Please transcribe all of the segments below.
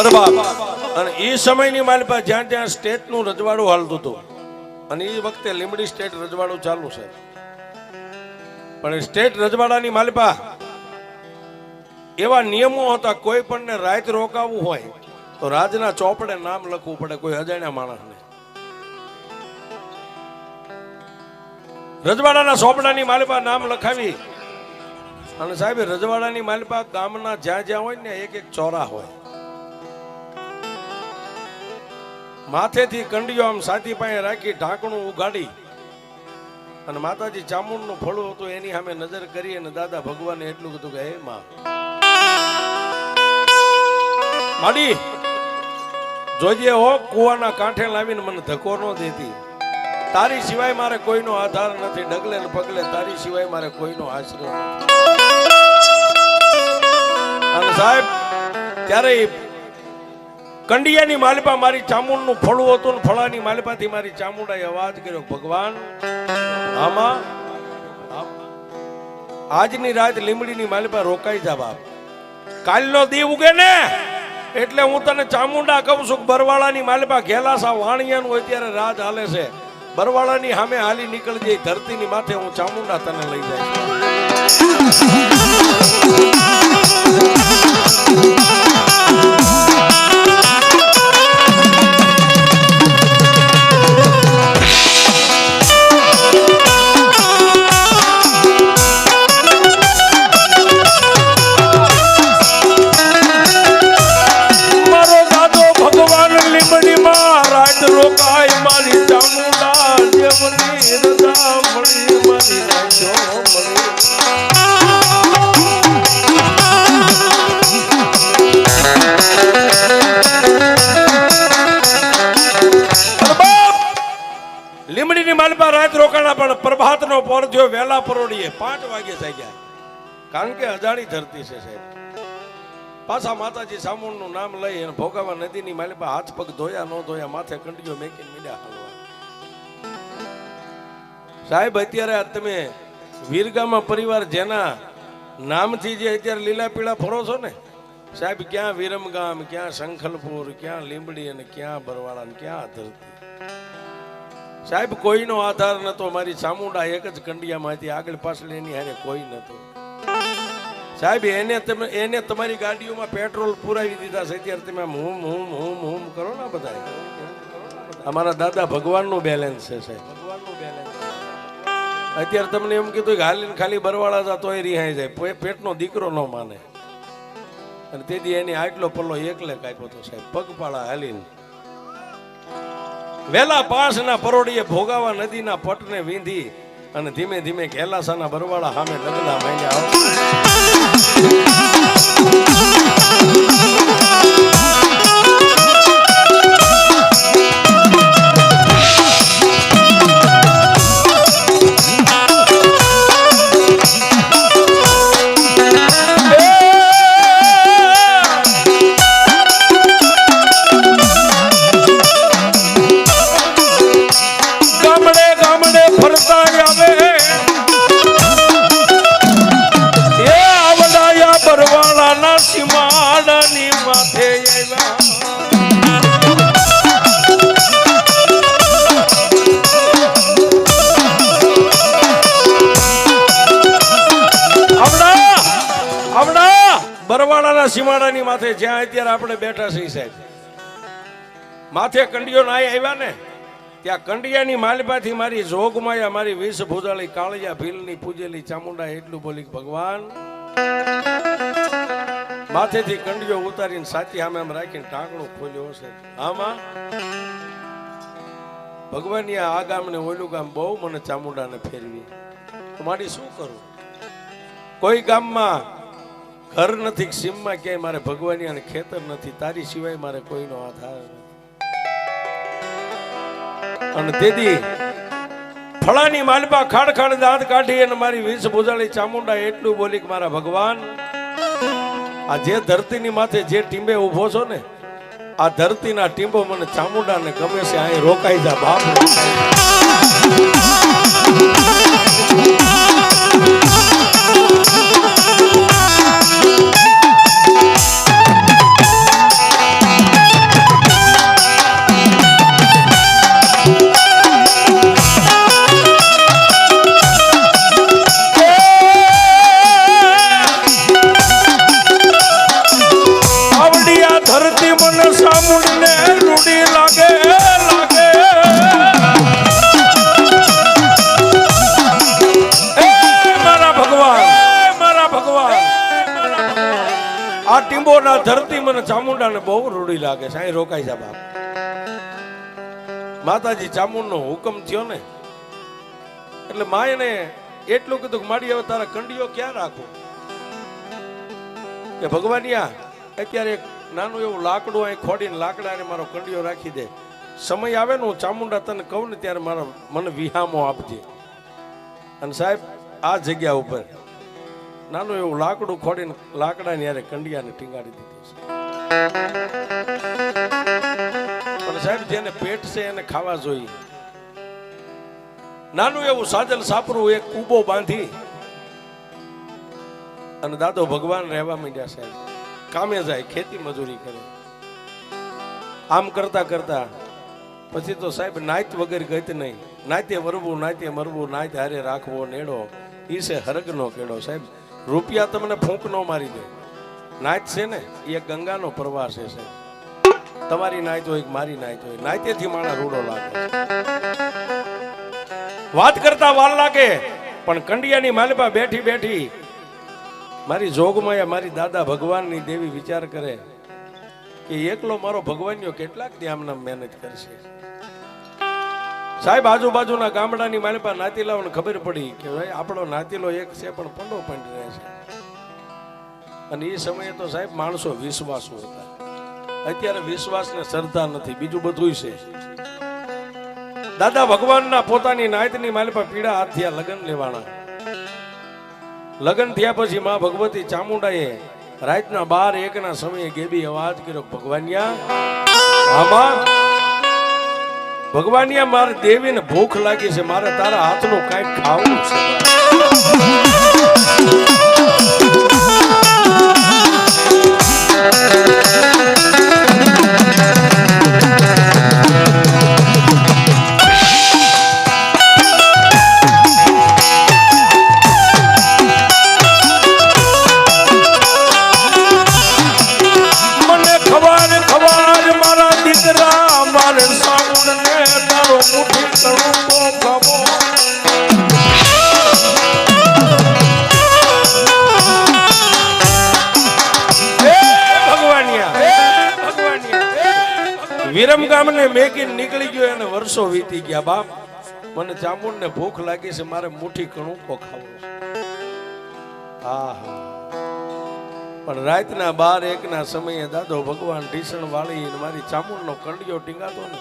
અરે બાપ અને એ સમયની મારી પાસે જ્યાં ત્યાં સ્ટેટનું રજવાડું હાલતું હતું. અને એ વખતે લીમડી સ્ટેટ રજવાડું ચાલુ છે. પણ સ્ટેટ રજવાડાની માલિપા એવા નિયમો હતા, કોઈ પણને રાત રોકાવવું હોય, તો રાજના ચોપડે નામ લખવું પડે, કોઈ અજાણ્યા માણસને. રજવાડાના ચોપડાની માલિપા નામ લખાવી, અને સાહેબ, રજવાડાની માલિપા ગામના જ્યાં જ્યાં હોય ને એક એક ચોરા હોય. માથેથી કંડિયો આમ સાથી પાસે રાખી ઢાંકણું ઉગાડી. અને માતાજી ચામુંડનું ફળું હતું, એની સામે નજર કરી અને દાદા ભગવાને એટલું કીધું કે, હે માં. માડી, જોજે હો, કુવાના કાંઠે લાવીને મને ધક્કો ન દેતી. તારી સિવાય મારે કોઈનો આધાર નથી, ડગલે ને પગલે તારી સિવાય મારે કોઈનો આશરો નથી. અને સાહેબ, ત્યારે કંડિયાની માલિપા મારી ચામુંડનું ફળું હતું ને ફળાની માલિપાથી મારી ચામુંડાએ અવાજ કર્યો, ભગવાન, આમાં. આજની રાત લીમડીની માલિપા રોકાઈ જા બાપ કાલનો દી ઉગે ને એટલે હું તને ચામુંડા કહું છું બરવાળાની માલિપા ઘેલાસા વાણિયાનું અત્યારે રાજ હાલે છે બરવાળાની સામે હાલી નીકળજે, ધરતીની માથે હું ચામુંડા તને લઈ જાય લીમડીની માલપા રાત રોકાણા, પણ પ્રભાતનો પોર થયો વહેલા પરોડીએ પાંચ વાગે થઈ ગયા. કારણ કે અજાણી ધરતી છે, સાહેબ. પાછા માતાજી સામુંડનું નામ લઈ અને ભોગાવા નદીની માલિપા હાથ પગ ધોયા, ન ધોયા, માથે કંટીઓ મેકીને મીડા હલવા સાહેબ, અત્યારે તમે વીરગામા પરિવાર જેના નામથી જે અત્યારે લીલા પીળા ફરો છો ને, સાહેબ, ક્યાં વિરમગામ, ક્યાં શંખલપુર, ક્યાં લીંબડી અને ક્યાં બરવાળા અને ક્યાં ધરતી? સાહેબ, કોઈનો આધાર નતો, મારી ચામુંડા એક જ કંડિયામાંથી આગળ પાછળ એની હારે કોઈ નતો. સાહેબ, એને તમે, એને તમારી ગાડીઓમાં પેટ્રોલ પુરાવી દીધા છે ત્યારે તમે હુમ હુમ હુમ હુમ કરો ને બધા અમારા દાદા ભગવાનનું બેલેન્સ છે, સાહેબ. અત્યારે તમને એમ કીધું કે હાલીને ખાલી બરવાળા જા તોય રિહાઈ જાય. પેટનો દીકરો ન માને. અને તેથી એની આટલો પલ્લો એકલે કાપ્યો હતો સાહેબ. પગપાળા હાલીને. વેલા પાસના પરોડીએ ભોગાવા નદીના પટને વીંધી અને ધીમે ધીમે કેલાસાના બરવાળા સામે લગ્ન માંડ્યા આપણે બેઠા છીએ સાહેબ. માથે કંડિયો નાય આવ્યા ને, ત્યાં કંડિયાની માલિપાથી મારી જોગમાયા, મારી વિષ ભૂજાળી કાળિયા ભીલની પૂજેલી ચામુંડા એટલું બોલી ભગવાન, માથેથી કંડિયો ઉતારીને સાચી સામે આમ રાખીને ટાંકણું ખોલ્યો હશે. આમાં? ભગવાનની આ ગામ ને ઓલું ગામ બહુ મને ચામુંડાને ફેરવી. મારી શું કરું? કોઈ ગામમાં ઘર નથી, સીમમાં ક્યાંય મારે ભગવાની અને ખેતર નથી, તારી સિવાય મારે કોઈનો આધાર નથી. અને તેથી ફળાની માલપા ખાડ ખાડ દાંત કાઢી અને મારી વીસ ભૂજાળી ચામુંડા એટલું બોલી કે મારા ભગવાન, આ જે ધરતીની માથે જે ટીંબે ઊભો છો ને, આ ધરતીના ટીંબો મને ચામુંડાને ગમે છે, અહીં રોકાઈ જા બાપ. ટીંબોના ધરતી મને ચામુંડાને બહુ રૂડી લાગે છે. અહીં રોકાઈ જા બાપ. માતાજી ચામુંડનો હુકમ થયો ને, એટલે માયને એટલું કીધું કે માડી, હવે તારા કંડીઓ ક્યાં રાખો? કે ભગવાનિયા અત્યારે એક નાનું એવું લાકડું અહીં ખોડીને લાકડાને મારો કંડીઓ રાખી દે. સમય આવે ને હું ચામુંડા તને કહું ને ત્યારે મારા મને વિહામો આપજે. અને સાહેબ, આ જગ્યા ઉપર નાનું એવું લાકડું ખોડીને લાકડાને યારે કંડિયાને ટીંગાડી દીધું છે. પણ સાહેબ, જેને પેટ છે એને ખાવા જોઈએ. નાનું એવું સાજલ સાપરું એક કૂબો બાંધી અને દાદો ભગવાન રહેવા માંડ્યા સાહેબ. કામે જાય, ખેતી મજૂરી કરે. આમ કરતા કરતા પછી તો સાહેબ નાયત વગર ગત નહીં. નાતે વરવું નાતે મરવું નાત હારે રાખવો, નેડો. ઈસે હરગનો કેડો સાહેબ. રૂપિયા તમને ફૂંક ન મારી દે. નાચ છે ને, એ ગંગાનો પ્રવાસ છે તમારી નાય કે મારી નાય હોય નાયતેથી માણા રૂડો લાગે વાત કરતા વાર લાગે, પણ કંડિયાની માલપા બેઠી બેઠી મારી જોગમાયા, મારી દાદા ભગવાનની દેવી વિચાર કરે કે એકલો મારો ભગવાનનો કેટલાક આમના મહેનત કરશે. સાહેબ, આજુબાજુના ગામડાની માલપા નાતીલાઓને ખબર પડી કે ભાઈ, આપણો નાતીલો એક છે, પણ પંડો પંડ રહે છે. અને એ સમયે તો સાહેબ માણસો વિશ્વાસુ હતા અત્યારે વિશ્વાસને શ્રદ્ધા નથી, બીજું બધું છે. દાદા ભગવાનના પોતાની નાયતની માલપા પીડા હાથ થયા, લગ્ન લેવાના. લગ્ન થયા પછી માં ભગવતી ચામુંડાએ રાતના બાર એકના સમયે ગેબી અવાજ કર્યો, ભગવાનિયા આમાં ભગવાનિયા મારે દેવીને ભૂખ લાગી છે મારે તારા હાથનું કાંઈક ખાવું છે. વર્ષો વીતી ગયા, બાપ. મને જામુન ને ભૂખ લાગી છે, મારે મુઠ્ઠી કણું કો ખાવું છે. હા પણ રાતના બાર એકના સમયે દાદો ભગવાન ઢીસણ વાળી મારી ચામુંડનો કંડિયો ટીંગાતો ને,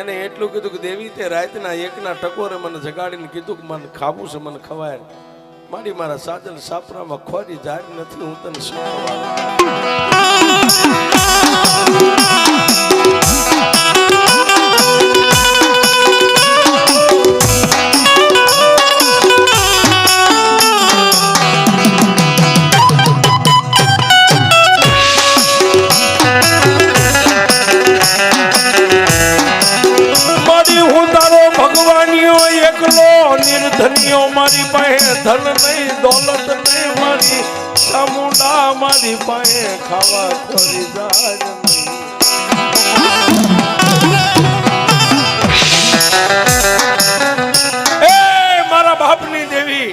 એને એટલું કીધું કે, દેવી, તે રાતના એકના ટકોરે મને જગાડીને કીધું કે, મને ખાવું છે, મને ખવાય મારી મારા સાજલ સાપરામાં ખોરી જાય નથી, હું તને શું મારી પાસે ધન નહીં, દોલત નહીં, મારી ચામુંડા મારી પાસે ખાવા ખોરી જાય મારા બાપની દેવી,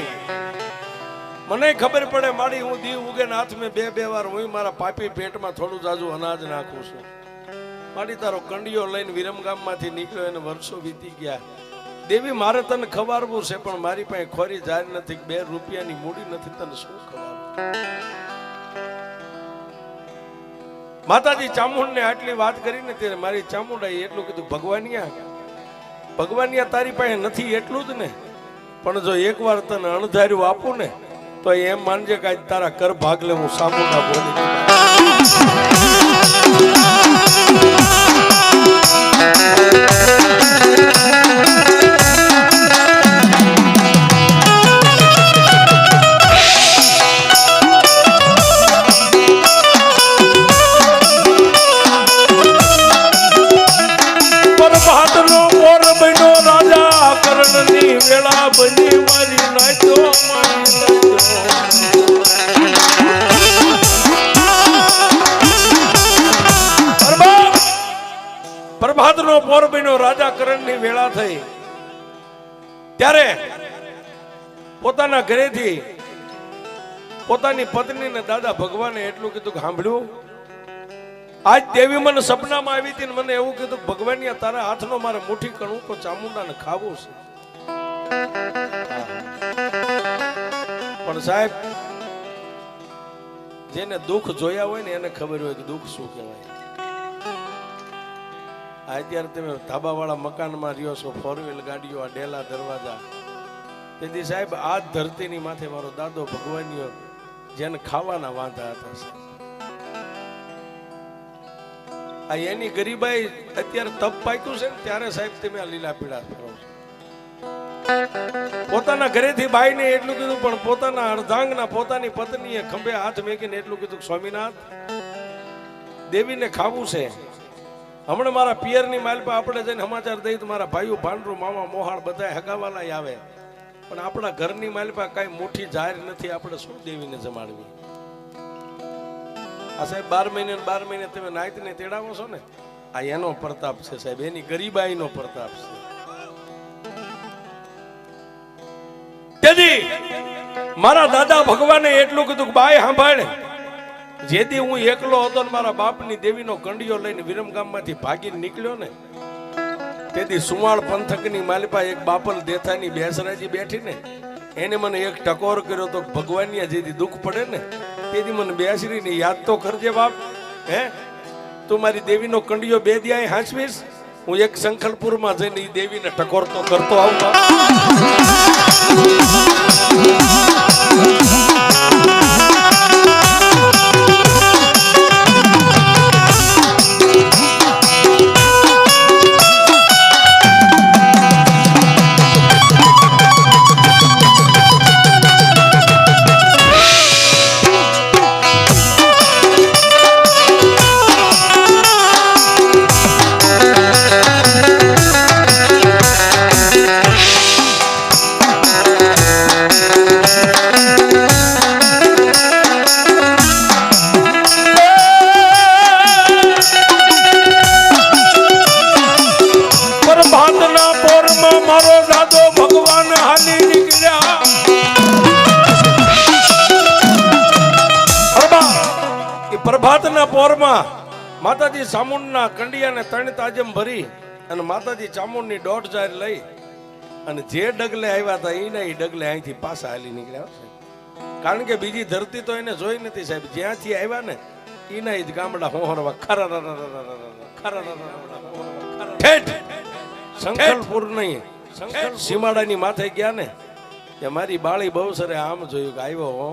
મને ખબર પડે મારી હું દીવ ઉગે હાથ મેં બે બે વાર હું મારા પાપી પેટમાં થોડું જાજુ અનાજ નાખું છું. મારી તારો કંડિયો લઈને વિરમગામમાંથી નીકળ્યો એને વર્ષો વીતી ગયા. દેવી, મારે તને ખવારવું છે, પણ મારી પાસે ખોરી જાર નથી, બે રૂપિયાની મૂડી નથી, તને શું ખવારવું માતાજી, ચામુંડને આટલી વાત કરીને ત્યારે મારી ચામુંડાએ એટલું કીધું, ભગવાનિયા ભગવાનિયા તારી પાસે નથી એટલું જ ને, પણ જો એકવાર તને અણધાર્યું આપું ને, તો એમ માનજે કે તારા કર ભાગ લે, હું સામુંડા બોલી પોર બન્યો રાજા કરણની વેળા થઈ. ત્યારે પોતાના ઘરેથી પોતાની પત્નીને દાદા ભગવાને એટલું કીધું સાંભળ્યું આજ દેવી મને સપનામાં આવી હતી મને એવું કીધું ભગવાન તારા હાથનો મારે મુઠ્ઠી કણું તો ચામુંડાને ખાવું છે. પણ સાહેબ, જેને દુઃખ જોયા હોય ને એને ખબર હોય કે દુઃખ શું કહેવાય. અત્યારે તમે ધાબાવાળા મકાનમાં રહ્યો છો ફોર વ્હીલ ગાડીઓ, આ ડેલા દરવાજા. તેથી સાહેબ, આ ધરતીની માથે મારો દાદો ભગવાનીઓ જેને ખાવાના વાંધા હતા આ એની ગરીબાઈ અત્યારે તપ પાક્યું છે ને, ત્યારે સાહેબ તમે આ લીલા પીળા ફેરો છો. પોતાના ઘરેથી બાઈને એટલું કીધું, પણ પોતાના અર્ધાંગના પોતાની પત્નીએ ખંભે હાથ મેકીને એટલું કીધું સ્વામિનાથ, દેવીને ખાવું છે. હમણાં મારા પિયરની માલપા આપણે જઈને સમાચાર દઈએ તો મારા ભાઈઓ ભાંડરું મામા, મોહાળ બધા હગાવાલા આવે. પણ આપણા ઘરની માલપા કાંઈ મુઠ્ઠી જાહેર નથી, આપણે શું દેવીને જમાડવી? આ સાહેબ બાર મહિને બાર મહિને તમે નાયતને તેડાવો છો ને? આ એનો પ્રતાપ છે સાહેબ, એની ગરીબાઈનો પ્રતાપ છે. મારા દાદા ભગવાને એટલું કીધું કે બાય સાંભળ. જેથી હું એકલો હતો ને મારા બાપની દેવીનો કંડિયો લઈને વિરમગામમાંથી ભાગીને નીકળ્યો ને, તેથી સુવાળ પંથકની માલિપા એક બાપલ દેથાની બેસરાજી બેઠી ને એને મને એક ટકોર કર્યો તો ભગવાનની જેથી દુઃખ પડે ને, તેથી મને બેસરીને યાદ તો કરજે બાપ, હે? તું મારી દેવીનો કંડિયો બે દિયા હાંચવીશ હું એક સંખલપુરમાં જઈને એ દેવીને ટકોર તો કરતો આવું માતાજી ચામુંડના કંડિયાને ત્રણ તાજમ ભરી અને માતાજી ચામુંડની દોઢ જાર લઈ અને જે ડગલે આવ્યા હતા એને એ ડગલે અહીંથી પાછા હાલી નીકળ્યા છે કારણ કે બીજી ધરતી તો એને જોઈ નથી સાહેબ. જ્યાંથી આવ્યા ને એના જ ગામડા હોહરવા ખરા સંકલ્પુર નહીં સીમાડાની માથે ગયા ને કે મારી બાળી બહુ સરે આમ જોયું કે આવ્યો હો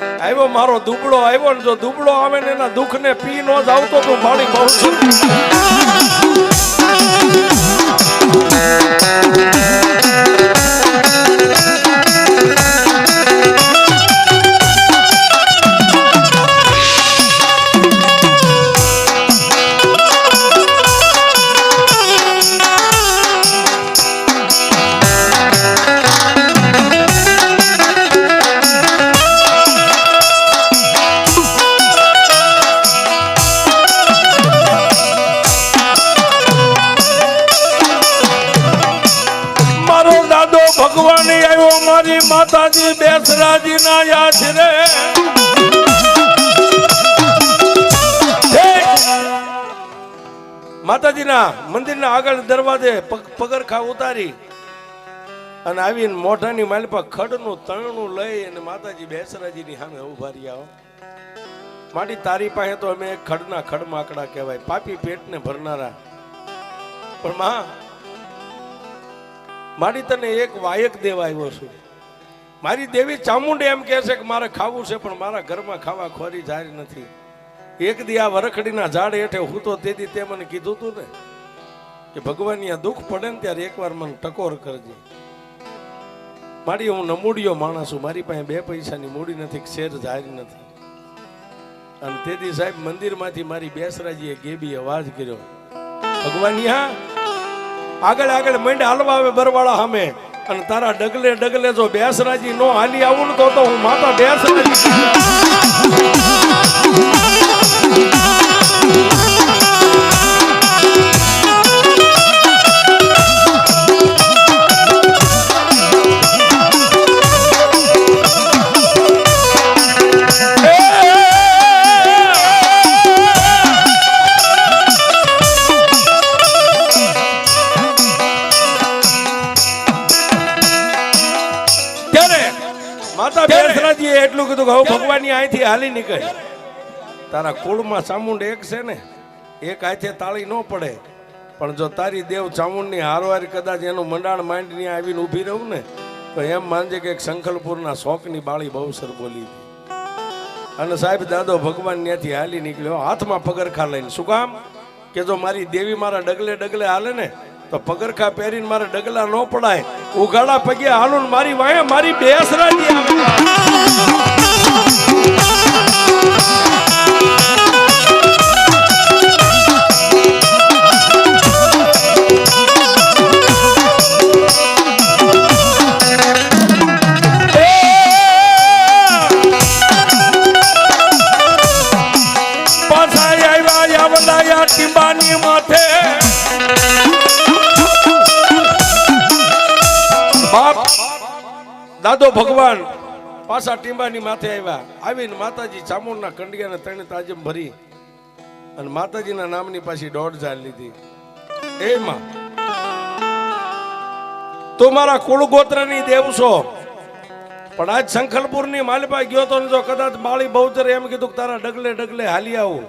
આવ્યો મારો દુબળો, આવ્યો ને જો દુબળો આવે ને એના દુઃખ ને પી નો જ આવતો તો બાળી બહુ સરે યાદ રે માતાજીના મંદિરના આગળ દરવાજે પગરખા ઉતારી અને આવીને મોઢાની માલપા ખડનું તણનું લઈ અને માતાજી બેસરાજીની સામે ઊભા રહ્યા. માટી તારી પાસે તો અમે એક ખડના ખડમાકડા કહેવાય. પાપી પેટને ભરનારા. પણ માં મારી તને એક વાયક દેવા આવ્યો છું. મારી દેવી ચામુંડી એમ કહે છે કે મારે ખાવું છે, પણ મારા ઘરમાં ખાવા ખોરી જારી નથી. એક દી આ વરખડીના ઝાડ હેઠે હું તો તેથી તે મને કીધું તું ને, કે ભગવાન આ દુઃખ પડે ને ત્યારે એકવાર મને ટકોર કરજે. મારી હું નમૂડિયો માણસ છું, મારી પાસે બે પૈસાની મૂડી નથી શેર જારી નથી. અને તેથી સાહેબ મંદિરમાંથી મારી બેસરાજીએ ગેબી અવાજ કર્યો, ભગવાન આગળ આગળ મંડ હાલવા આવે બરવાળા સામે. અને તારા ડગલે ડગલે જો બેસરાજી નો હાલી આવું તો હું માતા બેસરાજી. અહીંથી હાલી નીકળ. તારા કુળમાં ચામુંડ એક છે ને, એક હાથે તાળી ન પડે. પણ જો તારી દેવ ચામુંડની હારવાર કદાચ એનું મંડાણ માંડીને આવીને ઊભી રહું ને, તો એમ માનજે કે શંખલપુરના શોખની બાળી બહુ સર બોલી અને સાહેબ, દાદો ભગવાન ત્યાંથી હાલી નીકળ્યો, હાથમાં પગરખા લઈને. શું કામ? કે જો મારી દેવી મારા ડગલે ડગલે હાલે ને, તો પગરખા પહેરીને મારે ડગલા ન પડાય. ઉઘાડા પગે હાલું મારી વાય મારી બેસરાજી આવે. દાદો ભગવાન પાછા ટીંબાની માથે આવ્યા. આવીને માતાજી ચામુંડના કંડિયાને ત્રણે તાજમ ભરી અને માતાજીના નામની પાછી દોઢ જાર લીધી. એમાં, તો મારા કુળ ગોત્રની દેવ છો. પણ આજ શંખલપુરની માલિપા ગયો તો જો કદાચ માળી બહુચર એમ કીધું કે તારા ડગલે ડગલે હાલી આવું.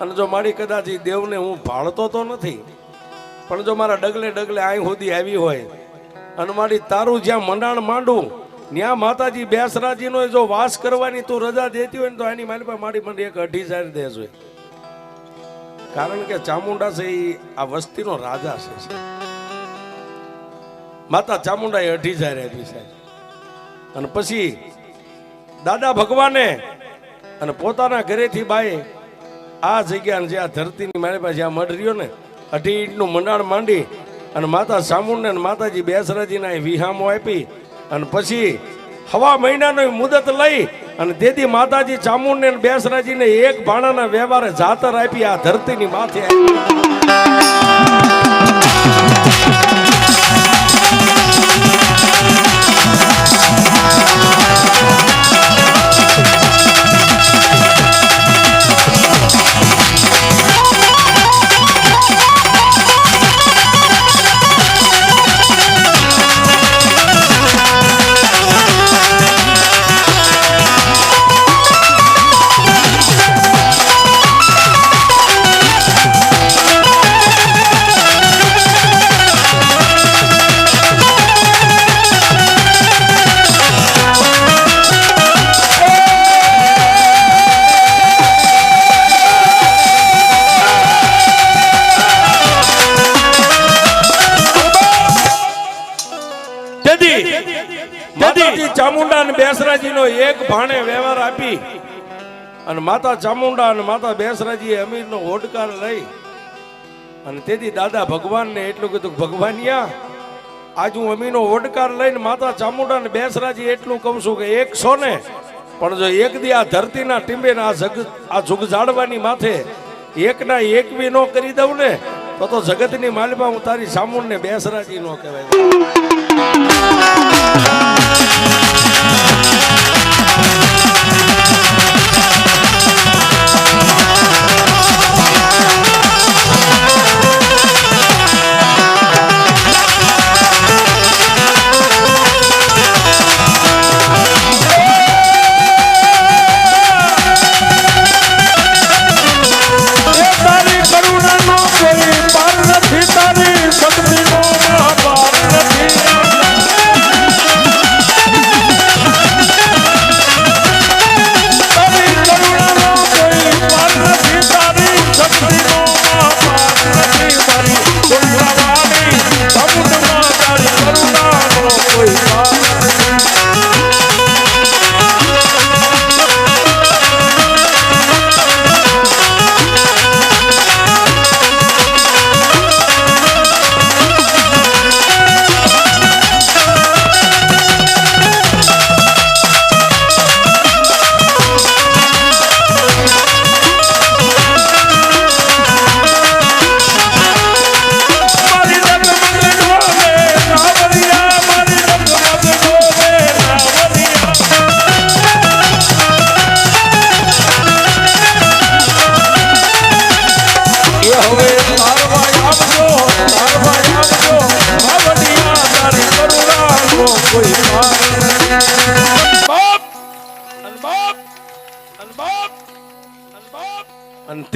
અને જો મારી કદાચ એ દેવને હું ભાળતો તો નથી, પણ જો મારા ડગલે ડગલે અહીં સુધી આવી હોય અને મારી તારું જ્યાં મંડાણ માંડું ત્યાં માતાજી બેસરાજીનો જો વાસ કરવાની તું રજા દેતી હોય ને તો એની માલિપા મારી મને એક અઢી હજાર દેજો કારણ કે ચામુંડા છે એ આ વસ્તીનો રાજા છે માતા ચામુંડાએ અઢી હજાર આપી સાહેબ. અને પછી દાદા ભગવાને અને પોતાના ઘરેથી બાઈ આ જગ્યા જે આ ધરતીની મારી પાસે જ્યાં મઢ રહ્યો ને, અઢી ઈંટનું મંડાણ માંડી અને માતા સામુંડ અને માતાજી બેસરાજીના વિહામો આપી અને પછી હવા મહિનાનો મુદત લઈ અને તેથી માતાજી ચામુંડને અને બેસરાજીને એક ભાણાના વ્યવહારે જાતર આપી આ ધરતીની માથે આપી અને માતા ચામુંડા અને માતા બેસરાજીએ અમીરનો હોડકાર લઈ અને તેથી દાદા ભગવાનને એટલું કીધું ભગવાનિયા આજ હું અમીનો હોડકાર લઈને માતા ચામુંડા અને બેસરાજી એટલું કહું છું કે એક છો ને પણ જો એક દી આ ધરતીના ટીંબે આ જગ, આ જુગ જાળવાની માથે એકના એક બી નો કરી દઉં ને, તો તો જગતની માલિપા હું તારી ચામુંડ ને બેસરાજી નો કહેવાય.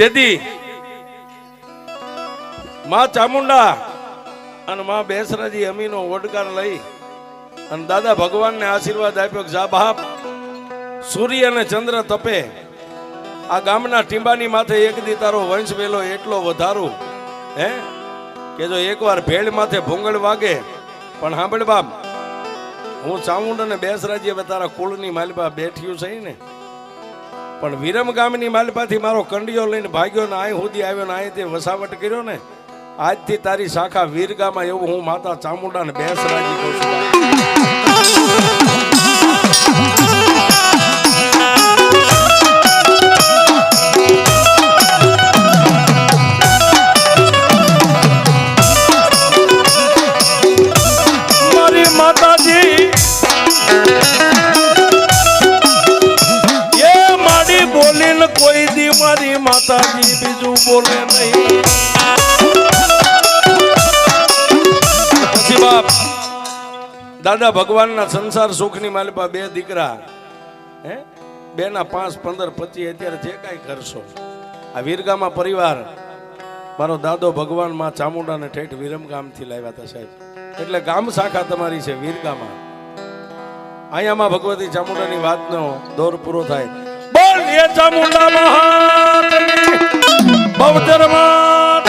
તેથી માં ચામુંડા અને માં બેસરાજી અમીનો ઓડકાર લઈ અને દાદા ભગવાનને આશીર્વાદ આપ્યો કે જા બાપ સૂર્ય અને ચંદ્ર તપે. આ ગામના ટીંબાની માથે એક દી તારો વંશ વેલો એટલો વધારું. હે? કે જો એકવાર ભેળ માથે ભૂંગળ વાગે, પણ સાંભળ બાપ, હું ચામુંડ અને બેસરાજી હવે તારા કુળની માલબા બેઠ્યું છે ને? પણ વિરમ ગામની માલપાથી મારો કંડિયો લઈને ભાગ્યો ને અહીં સુધી આવ્યો ને તે વસાવટ કર્યો ને, આજથી તારી શાખા વીરગામાં એવું હું માતા ચામુંડા ને બેસરાજી કહું છું. માતાજી દાદા ભગવાનના સંસાર સુખની માલિપા બે દીકરા, હે? બેના પાંચ, પંદર પચીસ અત્યારે જે કાંઈ કરશો. આ વીરગામાં પરિવાર, મારો દાદો ભગવાનમાં ચામુંડાને ઠેઠ વિરમગામથી લાવ્યા હતા સાહેબ. એટલે ગામ શાખા તમારી છે વીરગામાં. અહીંયામાં ભગવતી ચામુંડાની વાતનો દોર પૂરો થાય. બોલ એ ચામુંડા બહુચર માત